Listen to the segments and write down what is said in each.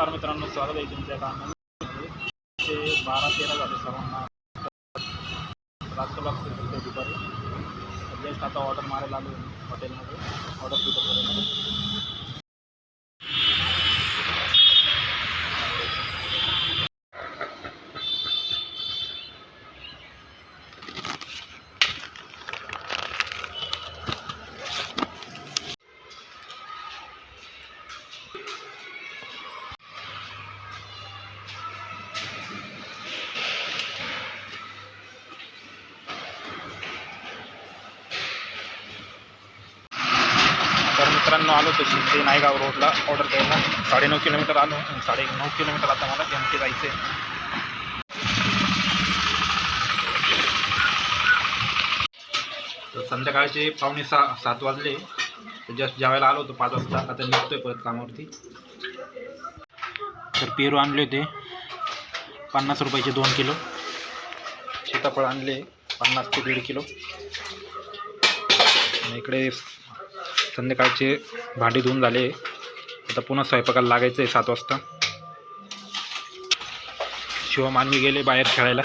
नमस्कार मित्रांनो स्वागत आहे तुमच्या एका नवीन ते बारा तेरा झाले सर्वांना रात्र लागतो ते दुपारी जस्ट आता ऑर्डर मारायला आलो हॉटेलमध्ये ऑर्डर पिकअप करायला मित्रांनो आलो तो शिंदे नायगाव रोडला. ऑर्डर द्यायला. साडेनऊ किलोमीटर आलो. साडे नऊ किलोमीटर आता मला एम जायचं आहे तर संध्याकाळचे पावणे सहा सात वाजले. तर जस्ट जेवायला आलो होतो पाच वाजता. आता निघतोय परत कामावरती. तर पेरू आणले होते. पन्नास रुपयाचे दोन किलो. सीताफळ आणले. पन्नास ते दीड किलो. आणि इकडे संध्याकाळचे भांडी धुवून झाले. आता पुन्हा स्वयंपाकाला लागायचं आहे सात वाजता. शिवमानवी गेले बाहेर खेळायला.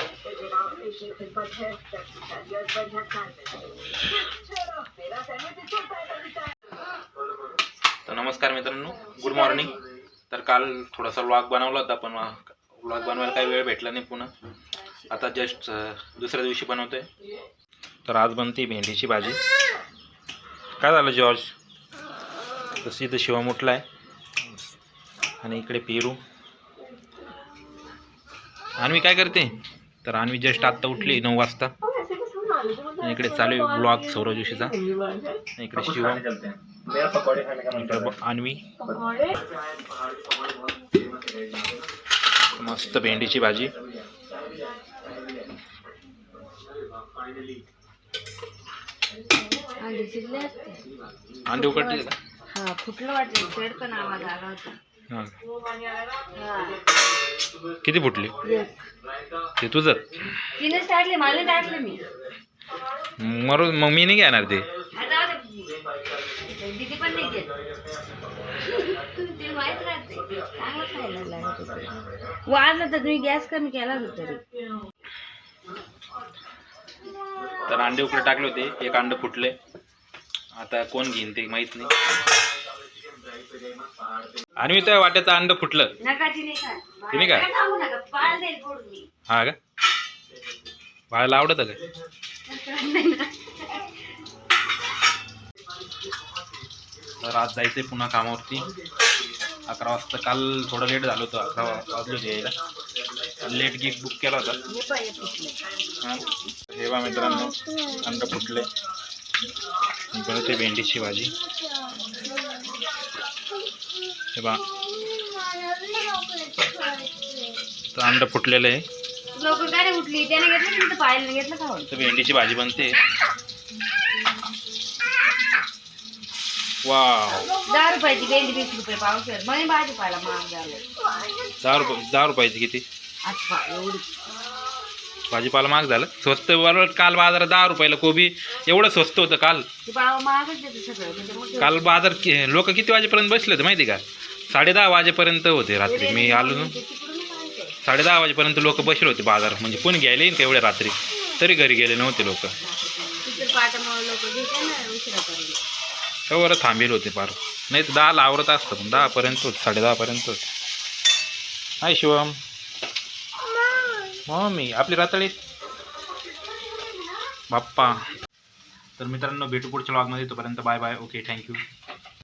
तर नमस्कार मित्रांनो गुड मॉर्निंग तर काल थोडासा व्लॉग बनवला होता पण व्लॉग बनवायला काही वेळ भेटला नाही पुन्हा. आता जस्ट दुसऱ्या दिवशी बनवतोय. तर आज बनते भेंडीची भाजी. काय झालं जॉर्ज तशी इथं शिवम उठला आहे. आणि इकडे पेरू. अन्वी काय करते? तर अन्वी जस्ट आत्ता उठली नऊ वाजता. इकडे चालू आहे ब्लॉग सौरव जोशीचा. इकडे शिवम इकडे अन्वी. मस्त भेंडीची भाजी. अंडे उकडते का? हा फुटलं वाटलं चढ पण आवाज आला होता. हां. हा. किती फुटली? एक. ते तुझं? तिनेच टाकले मला नाही टाकले मी. मरू मग मी नाही घेणार ते. आता आता दिदी पण नाही घेत. तिला माहीत राहते चांगलं खायला लागत होतं. वाजलं तर तुम्ही गॅस कमी केला होता तरी. तर अंडे उकडे टाकले होते. एक अंड फुटले. आता कोण घेईन ते माहीत नाही. आणि त्या वाट्याचं अंड फुटलं. तिने काय मी. हा का? बाळाला आवडत का? तर आज जायचंय पुन्हा कामावरती. अकरा वाजता काल थोडं लेट झालं होतं. अकरा वाजले यायला. लेट गिक बुक केला होता. हे बा मित्रांनो अंड फुटले. बनवते भेंडीची भाजी. हे बा तर अंड फुटलेलं आहे. लवकर काय नाही उठली त्याने घेतलं की तिथं पाहायला नाही घेतलं का तर भेंडीची भाजी बनते. वाव. दहा रुपयाची भेंडी वीस रुपये पावशेर म्हणे भाजीपाला महाग झालं. दहा रुपये दहा रुपयाची किती? आठवा एवढी. भाजीपाला महाग झालं. स्वस्त बरोबर काल बाजारात दहा रुपयाला कोबी. एवढं स्वस्त होतं काल. काल बाजार लोक किती वाजेपर्यंत बसले होते माहिती का? साडे दहा वाजेपर्यंत होते रात्री. मी आलो. साडे दहा वाजेपर्यंत लोक बसले होते बाजार. म्हणजे कोणी घ्यायला येईन तेवढ्या रात्री? तरी घरी गेले नव्हते लोक. तेवढं थांबेल होते फार. नाही तर दहाला आवरत असतं पण दहापर्यंत होत साडे दहापर्यंत होत. हाय शिवम. मम्मी आपली रातळी बाप्पा. तर मित्रांनो भेटू पुढच्या लॉगमध्ये तोपर्यंत बाय बाय. Okay thank you